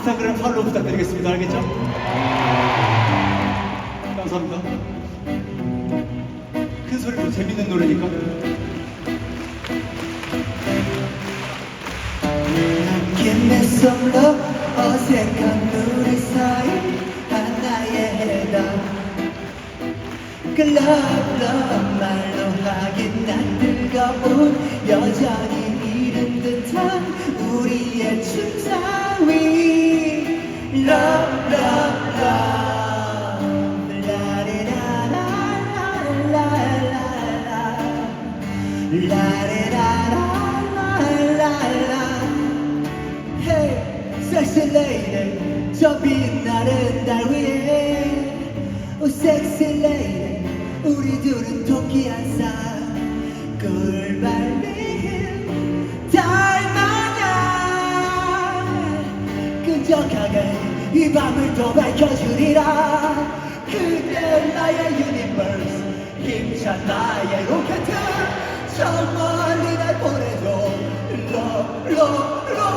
인스타그램 팔로우 부탁드리겠습니다. 알겠죠? 감사합니다. 큰 소리로 재밌는 노래니까. Love 어색한 우리 사이 하나의 해답 love 말로 하긴 난 뜨거운 여전히 sexy lady, 저 빛나는 달 위에 Oh, sexy lady, 우리 둘은 토끼한 완벽하게 이 밤을 또 밝혀주리라. 그때 나의 유니버스 힘찬 나의 로켓을 저 멀리 날 보내줘. 러러러